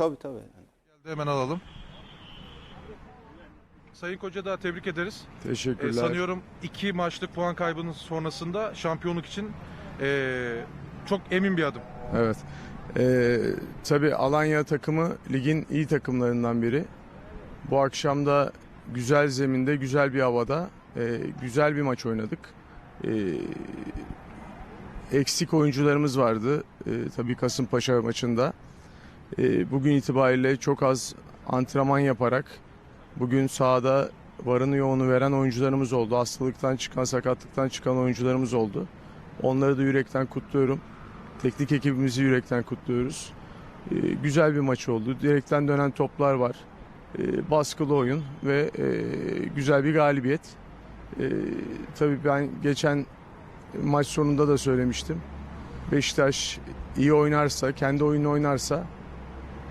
Tabii tabii. Geldi hemen alalım. Sayın Koca da tebrik ederiz. Ee, Teşekkürler. sanıyorum iki maçlık puan kaybının sonrasında şampiyonluk için ee, çok emin bir adım. Evet. Ee, tabii Alanya takımı ligin iyi takımlarından biri. Bu akşam da güzel zeminde, güzel bir havada e, güzel bir maç oynadık. E, eksik oyuncularımız vardı. E, tabii Kasımpaşa maçında. E, bugün itibariyle çok az antrenman yaparak bugün sahada varını yoğunu veren oyuncularımız oldu. Hastalıktan çıkan, sakatlıktan çıkan oyuncularımız oldu. Onları da yürekten kutluyorum. Teknik ekibimizi yürekten kutluyoruz. Ee, güzel bir maç oldu. Direkten dönen toplar var. Ee, baskılı oyun ve e, güzel bir galibiyet. Ee, tabii ben geçen maç sonunda da söylemiştim. Beşiktaş iyi oynarsa, kendi oyununu oynarsa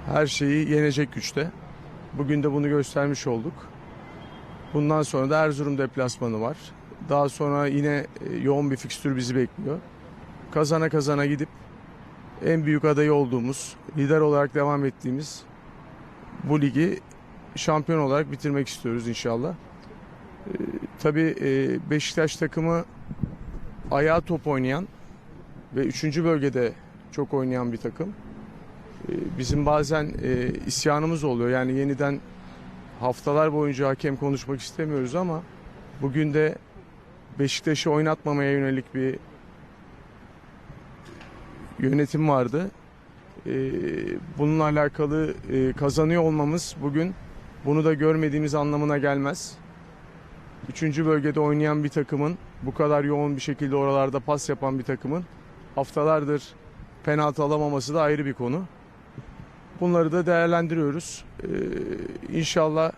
her şeyi yenecek güçte. Bugün de bunu göstermiş olduk. Bundan sonra da Erzurum deplasmanı var. Daha sonra yine e, yoğun bir fikstür bizi bekliyor kazana kazana gidip en büyük adayı olduğumuz, lider olarak devam ettiğimiz bu ligi şampiyon olarak bitirmek istiyoruz inşallah. Ee, tabii e, Beşiktaş takımı ayağa top oynayan ve 3. bölgede çok oynayan bir takım. Ee, bizim bazen e, isyanımız oluyor. Yani yeniden haftalar boyunca hakem konuşmak istemiyoruz ama bugün de Beşiktaş'ı oynatmamaya yönelik bir yönetim vardı. Ee, bununla alakalı e, kazanıyor olmamız bugün bunu da görmediğimiz anlamına gelmez. Üçüncü bölgede oynayan bir takımın bu kadar yoğun bir şekilde oralarda pas yapan bir takımın haftalardır penaltı alamaması da ayrı bir konu. Bunları da değerlendiriyoruz. Ee, inşallah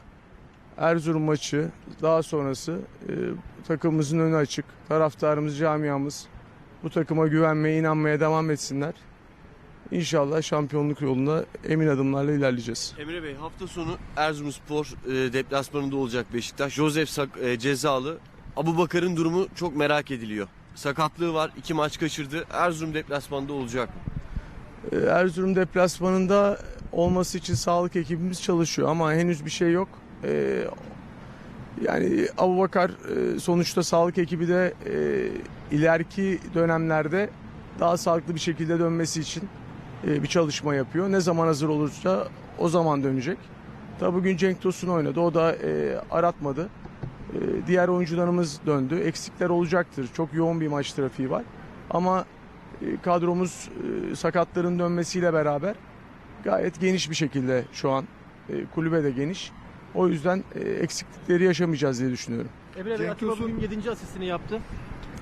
Erzurum maçı daha sonrası e, takımımızın önü açık. Taraftarımız, camiamız bu takıma güvenmeye, inanmaya devam etsinler. İnşallah şampiyonluk yolunda emin adımlarla ilerleyeceğiz. Emre Bey hafta sonu Erzurumspor e, deplasmanında olacak Beşiktaş. Josef sak- e, cezalı. Abu Bakar'ın durumu çok merak ediliyor. Sakatlığı var. iki maç kaçırdı. Erzurum deplasmanında olacak mı? Ee, Erzurum deplasmanında olması için sağlık ekibimiz çalışıyor ama henüz bir şey yok. Ee, yani Abubakar e, sonuçta sağlık ekibi de e, ileriki dönemlerde daha sağlıklı bir şekilde dönmesi için e, bir çalışma yapıyor. Ne zaman hazır olursa o zaman dönecek. Tabi bugün Cenk Tosun oynadı. O da e, aratmadı. E, diğer oyuncularımız döndü. Eksikler olacaktır. Çok yoğun bir maç trafiği var. Ama kadromuz e, sakatların dönmesiyle beraber gayet geniş bir şekilde şu an e, kulübe de geniş. O yüzden e, eksiklikleri yaşamayacağız diye düşünüyorum. Emre Bey Atiba bugün 7. asistini yaptı.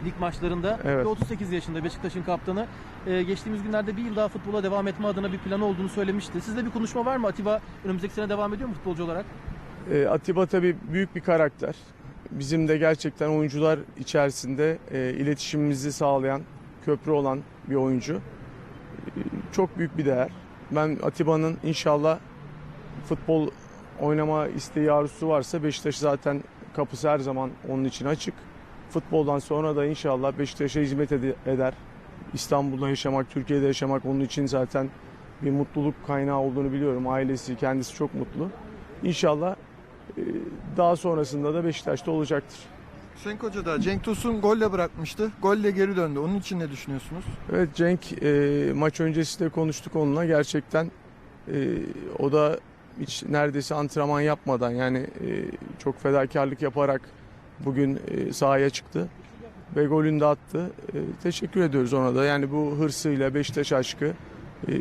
Lig maçlarında Evet. ve 38 yaşında Beşiktaş'ın kaptanı. Ee, geçtiğimiz günlerde bir yıl daha futbola devam etme adına bir planı olduğunu söylemişti. Sizde bir konuşma var mı Atiba önümüzdeki sene devam ediyor mu futbolcu olarak? E, Atiba tabii büyük bir karakter. Bizim de gerçekten oyuncular içerisinde e, iletişimimizi sağlayan, köprü olan bir oyuncu. Çok büyük bir değer. Ben Atiba'nın inşallah futbol oynama isteği arzusu varsa Beşiktaş zaten kapısı her zaman onun için açık. Futboldan sonra da inşallah Beşiktaş'a hizmet ede- eder. İstanbul'da yaşamak, Türkiye'de yaşamak onun için zaten bir mutluluk kaynağı olduğunu biliyorum. Ailesi, kendisi çok mutlu. İnşallah e, daha sonrasında da Beşiktaş'ta olacaktır. Hüseyin Koca da Cenk Tosun golle bırakmıştı. Golle geri döndü. Onun için ne düşünüyorsunuz? Evet Cenk e, maç öncesi de konuştuk onunla. Gerçekten e, o da hiç neredeyse antrenman yapmadan yani e, çok fedakarlık yaparak bugün e, sahaya çıktı. Ve golünü de attı. E, teşekkür ediyoruz ona da. Yani bu hırsıyla Beşiktaş aşkı e,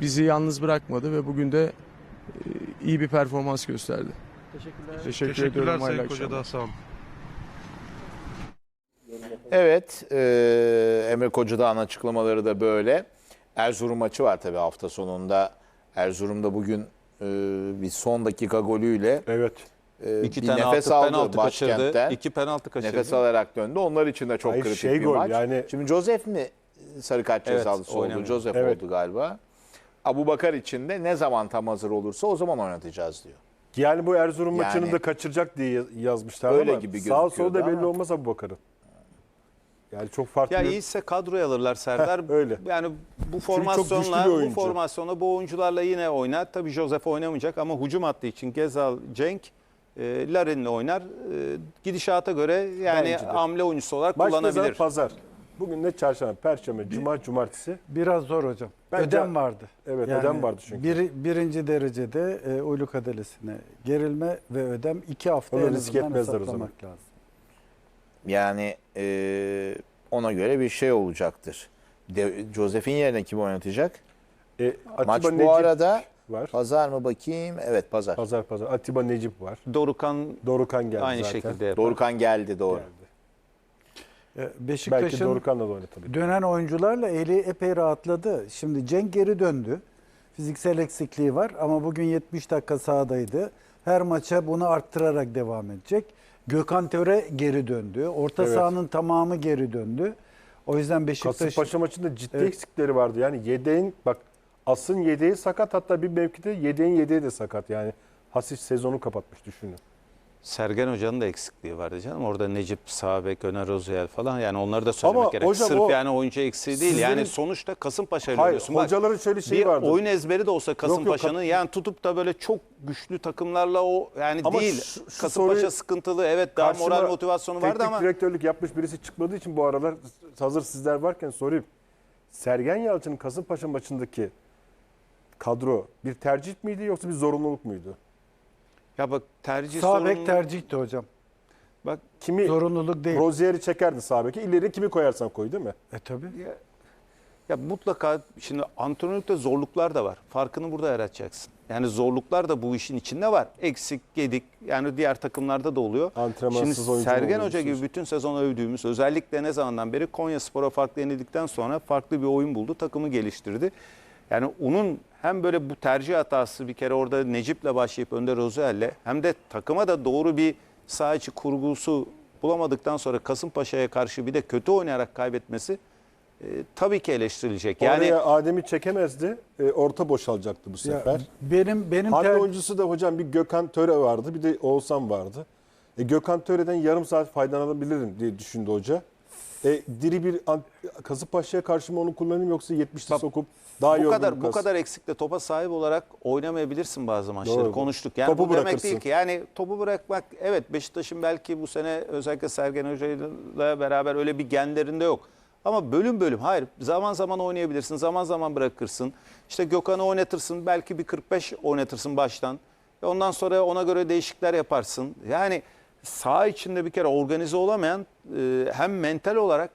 bizi yalnız bırakmadı ve bugün de e, iyi bir performans gösterdi. Teşekkürler. Teşekkür Teşekkürler ediyorum. Sayın Koca da sağ olun. Evet, e, Emre Kocadağ'ın açıklamaları da böyle. Erzurum maçı var tabii hafta sonunda. Erzurum'da bugün e, bir son dakika golüyle Evet. e, İki bir tane nefes altı aldı penaltı kaçırdı. başkentten. İki penaltı kaçırdı. Nefes alarak döndü. Onlar için de çok Hayır, kritik şey bir gol, maç. yani- Şimdi Joseph mi sarı kart Evet, cezalısı oldu? oynamıyor. Joseph Evet. oldu galiba. Abu Bakar için de ne zaman tam hazır olursa o zaman oynatacağız diyor. Yani bu Erzurum maçını Yani- da kaçıracak diye yazmışlar Öyle ama gibi sağ gözüküyordu solda belli ama- olmaz bu Bakar'ın. Yani çok farklı. Ya iyiyse kadroya alırlar Serdar. Heh, öyle. Yani bu formasyonla bu formasyonla bu oyuncularla yine oynar. Tabii Josef oynamayacak ama hücum attığı için Gezal, Cenk, e, Larin'le oynar. E, gidişata göre yani Bence de. hamle oyuncusu olarak zaman? kullanabilir. Pazar. Bugün ne çarşamba, perşembe, cuma, cumartesi. Biraz zor hocam. Bence- ödem vardı. Evet, ödem vardı çünkü. Bir, birinci derecede e, uyluk adalesine gerilme ve ödem iki hafta Onu en risk azından etmezler o hesaplamak lazım. Yani e, ona göre bir şey olacaktır. De, Josef'in yerine kim oynatacak? E, Atiba Maç bu Necip arada var. pazar mı bakayım? Evet pazar. Pazar pazar. Atiba Necip var. Dorukan Dorukan geldi aynı zaten. şekilde yapar. Dorukan geldi doğru. Geldi. E, Belki Beşiktaş'ın Dorukan'la da oynatabilir. dönen oyuncularla eli epey rahatladı. Şimdi Cenk geri döndü. Fiziksel eksikliği var ama bugün 70 dakika sahadaydı. Her maça bunu arttırarak devam edecek. Gökhan Töre geri döndü. Orta Evet. sahanın tamamı geri döndü. O yüzden Beşiktaş Kasımpaşa maçında ciddi Evet. eksikleri vardı. Yani yedeğin bak As'ın yedeği sakat hatta bir mevkide yedeğin yedeği de sakat. Yani Hasis sezonu kapatmış düşünün. Sergen Hoca'nın da eksikliği vardı canım. Orada Necip Sabek, Öner Özyel falan yani onları da söylemek Ama gerek. hocam Sırf o- yani oyuncu eksiği değil. Sizlerin- Yani sonuçta Kasımpaşa ile Hayır oynuyorsun. Bak, hocaların şöyle şeyi bir vardı. oyun ezberi de olsa Kasımpaşa'nın yani tutup da böyle çok güçlü takımlarla o yani Ama değil. şu- şu Kasımpaşa sıkıntılı. Evet daha moral motivasyonu vardı teknik ama direktörlük yapmış birisi çıkmadığı için bu aralar hazır sizler varken sorayım. Sergen Yalçın'ın Kasımpaşa maçındaki kadro bir tercih miydi yoksa bir zorunluluk muydu? Ya bak tercih sağ bek sorunu- tercihti hocam. Bak Kimi Zorunluluk değil. Rozier'i çekerdi sağ beke. İleri kimi koyarsan koy değil mi? E tabii. Ya mutlaka şimdi antrenörlükte zorluklar da var. Farkını burada yaratacaksın. Yani zorluklar da bu işin içinde var. Eksik, gedik yani diğer takımlarda da oluyor. Antrenmansız Şimdi oyuncu Sergen oluyor Hoca gibi bütün sezon övdüğümüz özellikle ne zamandan beri Konya Spor'a farklı yenildikten sonra farklı bir oyun buldu. Takımı geliştirdi. Yani onun hem böyle bu tercih hatası bir kere orada Necip'le başlayıp Önder Özel'le hem de takıma da doğru bir saha içi kurgusu bulamadıktan sonra Kasımpaşa'ya karşı bir de kötü oynayarak kaybetmesi e, tabii ki eleştirilecek. Yani Oraya Adem'i çekemezdi. E, orta boşalacaktı bu Ya, sefer. benim benim Hamle ter- oyuncusu da hocam bir Gökhan Töre vardı bir de Oğuzhan vardı. E, Gökhan Töre'den yarım saat faydalanabilirim diye düşündü hoca. E, diri bir Kasımpaşa'ya karşı mı onu kullanayım yoksa 70'te Bak, sokup daha bu yorgun kadar bu kadar eksikle topa sahip olarak oynamayabilirsin bazı maçları. Doğru. Konuştuk. Yani Topu bu demek bırakırsın. değil ki. Yani topu bırakmak evet Beşiktaş'ın belki bu sene özellikle Sergen Hoca'yla beraber öyle bir genlerinde yok. Ama bölüm bölüm hayır zaman zaman oynayabilirsin zaman zaman bırakırsın. İşte Gökhan'ı oynatırsın belki bir 45 oynatırsın baştan. Ve ondan sonra ona göre değişiklikler yaparsın. Yani saha içinde bir kere organize olamayan e, hem mental olarak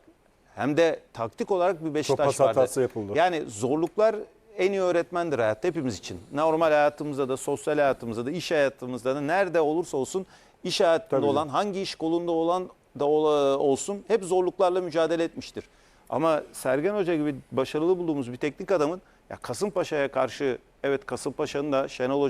hem de taktik olarak bir Beşiktaş pas vardı. hatası yapıldı. Yani zorluklar en iyi öğretmendir hayatta hepimiz için. Normal hayatımızda da, sosyal hayatımızda da, iş hayatımızda da nerede olursa olsun iş hayatında Tabii. olan, hangi iş kolunda olan da ola- olsun hep zorluklarla mücadele etmiştir. Ama Sergen Hoca gibi başarılı bulduğumuz bir teknik adamın ya Kasımpaşa'ya karşı evet Kasımpaşa'nın da Şenol Hoca